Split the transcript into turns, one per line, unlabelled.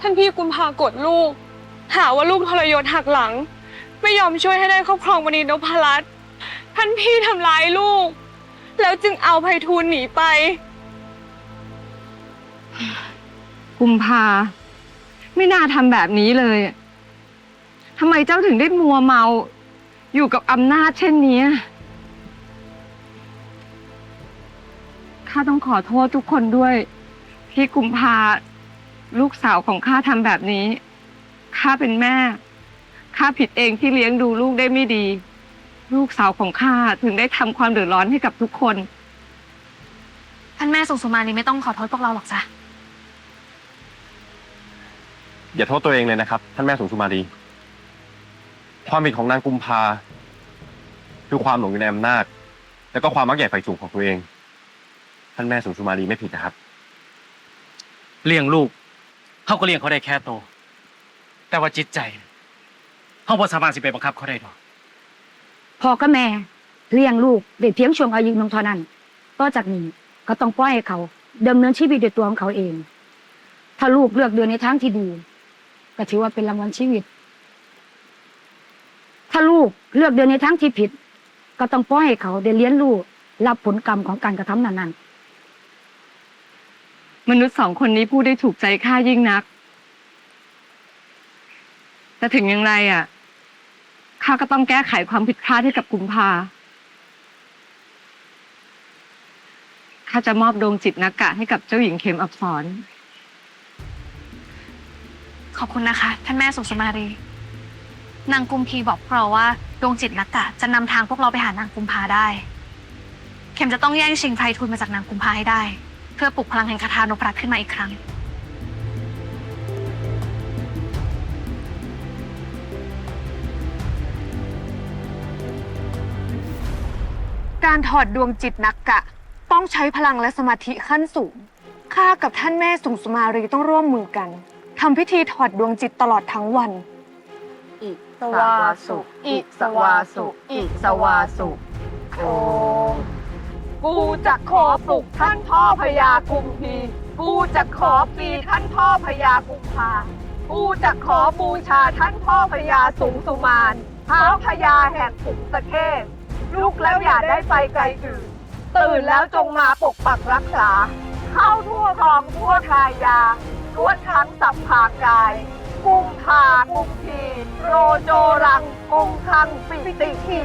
ท่านพี่กุมภากดลูก หาว่าลูกทรยศหักหลัง ไม่ยอมช่วยให้ได้ครอบครองมณีนพรัตน์ท่านพี่ทำร้ายลูก แล้วจึงเอาไพฑูรย์หนีไป
กุมภา ไม่น่าทำแบบนี้เลยทำไมเจ้าถึงได้มัวเมา อยู่กับอำนาจเช่นนี้ข้าต้องขอโทษทุกคนด้วย ที่กุมภา ลูกสาวของข้าทำแบบนี้ ข้าเป็นแม่ ข้าผิดเองที่เลี้ยงดูลูกได้ไม่ดี ลูกสาวของข้าถึงได้ทำความเดือดร้อนให้กับทุกคน
ท่านแม่สุสุมาลีไม่ต้องขอโทษพวกเราหรอกจ้ะ
อย่าโทษตัวเองเลยนะครับ ท่านแม่สุสุมาลีความผิดของนางกุมภาคือความหลงอยู่ในอำนาจ แล้วก็ความมักใหญ่ไฟสูงของตัวเอง ท่านแม่สุสุมาลีไม่ผิดนะครับ
เลี้ยงลูก เขาก็เลี้ยงเขาได้แค่โต แต่ว่าจิตใจเขาบ่สามารถสิไปบังคับเขาได้ดอก
พ่อกับแม่เลี้ยงลูกได้เพียงช่วงอายุนงเท่านั้นต่อจากนี้ก็ต้องปล่อยให้เขาดำเนินชีวิตด้วยตัวของเขาเอง ถ้าลูกเลือกเดินในทางที่ดีก็ถือว่าเป็นรางวัลชีวิต ถ้าลูกเลือกเดินในทางที่ผิด ก็ต้องปล่อยให้เขาได้เรียนรู้รับผลกรรมของการกระทำนั้นๆ
มนุษย์สองคนนี้พูดได้ถูกใจข้ายิ่งนัก แต่ถึงอย่างไรอะข้าก็ต้องแก้ไขความผิดพลาดให้กับกุมภาข้าจะมอบดวงจิตนักกะให้กับเจ้าหญิงเข็มอับสร
ขอบคุณนะคะ ท่านแม่สุสุมาลีนางกุมพีบอกพวกเราว่าดวงจิตนักกะจะนำทางพวกเราไปหานางกุมภาได้ เข็มจะต้องแย่งชิงไพฑูรย์มาจากนางกุมภาให้ได้ เพื่อปลุกพลังแห่งคาถานพรัตน์ขึ้นมาอีกครั้ง
การถอดดวงจิตนักกะ ต้องใช้พลังและสมาธิขั้นสูง ข้ากับท่านแม่สุงสุมารีต้องร่วมมือกันทำพิธีถอดดวงจิตตลอดทั้งวัน
อิสวาสุ อิสวาสุ อิสวาสุ โอ
กูจะขอปลุกท่านพ่อพญากุมพี กูจะขอปีท่านพ่อพญากุมภา กูจะขอบูชาท่านพ่อพญาสูงสุมานท้าพญาแห่งขุมสะเทพลูกแล้วอย่าได้ไปไกลตื่น ตื่นแล้วจงมาปกปักรักษา เข้าทั่วครองทั่วทายาล้วนทั้งสัพพากาย กุมภากุมพีโรโจรังกุมคังปิติขิ